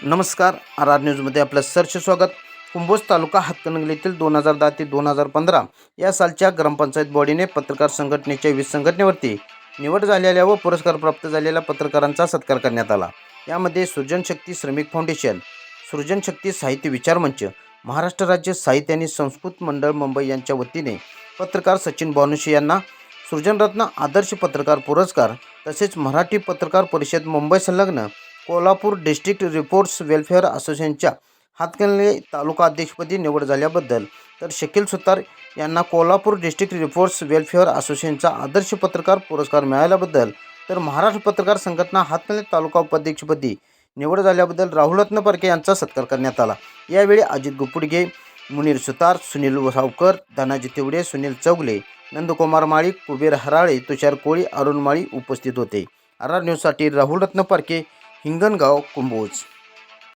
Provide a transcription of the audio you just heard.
नमस्कार R R न्यूजमध्ये आपलं सरच स्वागत. कुंभोज तालुका हातकणंगलेतील दोन हजार दहा ते दोन हजार पंधरा या सालच्या ग्रामपंचायत बॉडीने पत्रकार संघटनेच्या वीस संघटनेवरती निवड झालेल्या व पुरस्कार प्राप्त झालेल्या पत्रकारांचा सत्कार करण्यात आला. यामध्ये सृजनशक्ती श्रमिक फाउंडेशन सृजनशक्ती साहित्य विचार मंच महाराष्ट्र राज्य साहित्य आणि संस्कृत मंडळ मुंबई यांच्या वतीने पत्रकार सचिन बानुशी यांना सृजनरत्न आदर्श पत्रकार पुरस्कार तसेच मराठी पत्रकार परिषद मुंबई संलग्न कोल्हापूर डिस्ट्रिक्ट रिपोर्ट्स वेलफेअर असोसिएशनच्या हातकणंगले तालुका अध्यक्षपदी निवड झाल्याबद्दल तर शकील सुतार यांना कोल्हापूर डिस्ट्रिक्ट रिपोर्ट्स वेलफेअर असोसिएशनचा आदर्श पत्रकार पुरस्कार मिळाल्याबद्दल तर महाराष्ट्र पत्रकार संघटना हातकणंगले तालुका उपाध्यक्षपदी निवड झाल्याबद्दल राहुलरत्न परके यांचा सत्कार करण्यात आला. यावेळी अजित गुपुडगे मुनीर सुतार सुनील वसावकर धनाजी तिवडे सुनील चौगले नंदकुमार माळी कुबेर हराळे तुषार कोळी अरुण माळी उपस्थित होते. आर आर न्यूजसाठी राहुलरत्न परके हिंगणगाव कुंभोज